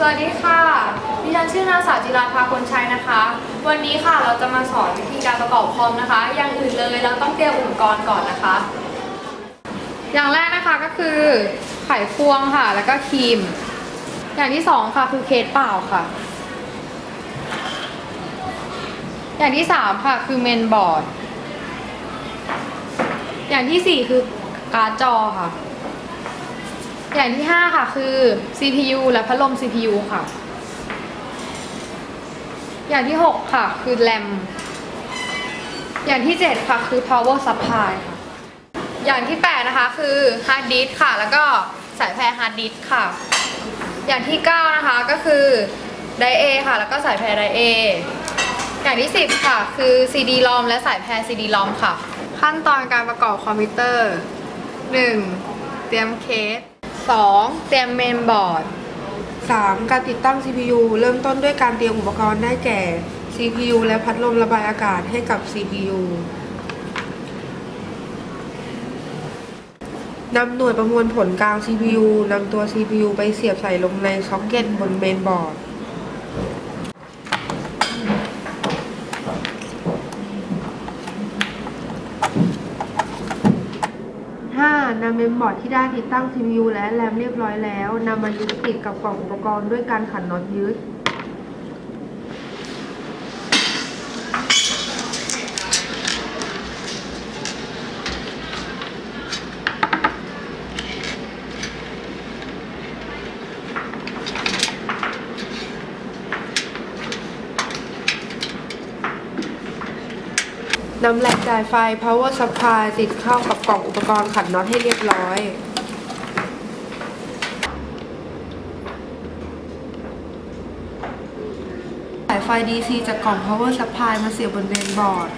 สวัสดีค่ะ ดิฉันชื่อนางสาวจิราภาคนชัยนะคะ วันนี้ค่ะเราจะมาสอนวิธีการประกอบคอมนะคะ อย่างอื่นเลยเราต้องเตรียมอุปกรณ์ก่อนนะคะ อย่างแรกนะคะก็คือไขควงค่ะ แล้วก็ครีม อย่างที่สองค่ะคือเคสเปล่าค่ะ อย่างที่สามค่ะคือเมนบอร์ด อย่างที่สี่คือการ์ดจอค่ะ อย่างที่ 5 ค่ะคือ CPU และพัดลม CPU ค่ะ อย่างที่ 6 ค่ะคือ RAM อย่างที่ 7 ค่ะคือ power supply ค่ะ อย่างที่ 8 นะคะคือ hard disk ค่ะ แล้วก็สายแพร hard disk ค่ะ อย่างที่ 9 นะคะก็คือ ไดเอค่ะ แล้วก็สายแพรไดเออย่างที่ 10 ค่ะ คือ CD ROM และสายแพร CD ROM ค่ะ ขั้นตอนการประกอบคอมพิวเตอร์ 1. เตรียมเคส 2. เตรียมเมนบอร์ด 3. การติดตั้ง CPU เริ่มต้นด้วยการเตรียมอุปกรณ์ได้แก่ CPU และพัดลมระบายอากาศให้กับ CPU นำหน่วยประมวลผลกลาง CPU นำตัว CPU ไปเสียบใส่ลงในซ็อกเก็ตบนเมนบอร์ด 5. นำเมนบอร์ดที่ได้ติดตั้ง CPU และแรมเรียบร้อยแล้วนำมายึดติดกับกล่องอุปกรณ์ด้วยการขันน็อตยึด นำแหลกจ่ายไฟ power supply ติดเข้ากับกล่องอุปกรณ์ขันน็อตให้เรียบร้อย สายไฟ DC จากกล่อง power supply มาเสียบบนเมนบอร์ด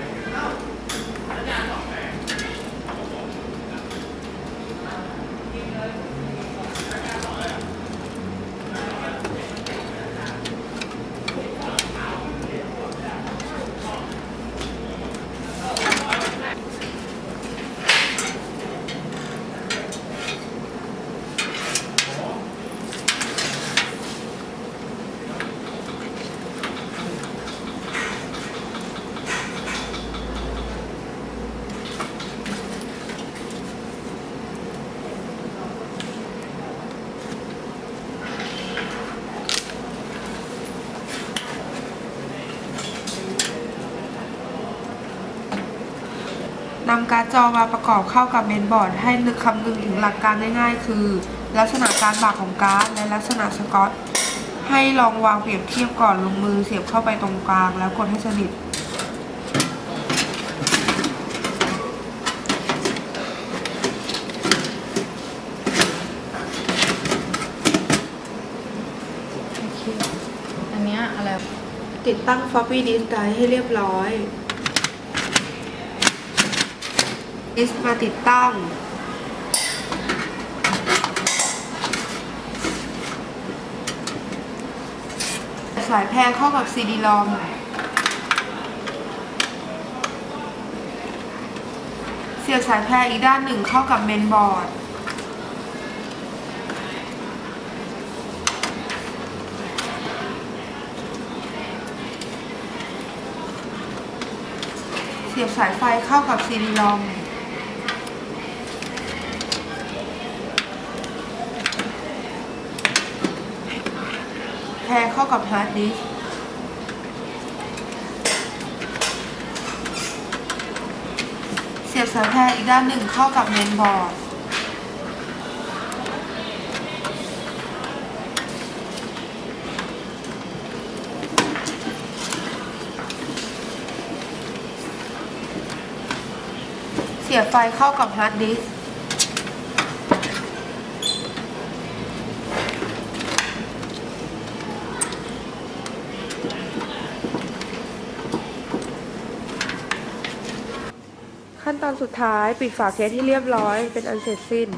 นำการ์ดจอมาประกอบเข้ากับเมนบอร์ด ให้นึกคำนึงถึงหลักการง่ายๆ คือ ลักษณะการบากของการ์ดและลักษณะสกอต ให้ลองวางเปรียบเทียบก่อนลงมือเสียบเข้าไปตรงกลาง แล้วกดให้สนิทอันเนี้ยอะไร ติดตั้ง floppy disk drive ให้เรียบร้อย ดิสมาติดตั้ง สายแพรเข้ากับ CD ROM เสียบสายแพรอีกด้านหนึ่งเข้ากับเมนบอร์ดเสียบสายไฟเข้ากับ CD ROM แพ รเข้ากับฮาร์ดดิสเสียบสายแพรอีกด้านหนึ่งเข้ากับเมนบอร์ดเสียบไฟเข้ากับฮาร์ดดิสก์ ขั้นตอนสุดท้ายปิดฝาเคสให้เรียบร้อยเป็นอันเสร็จสิ้น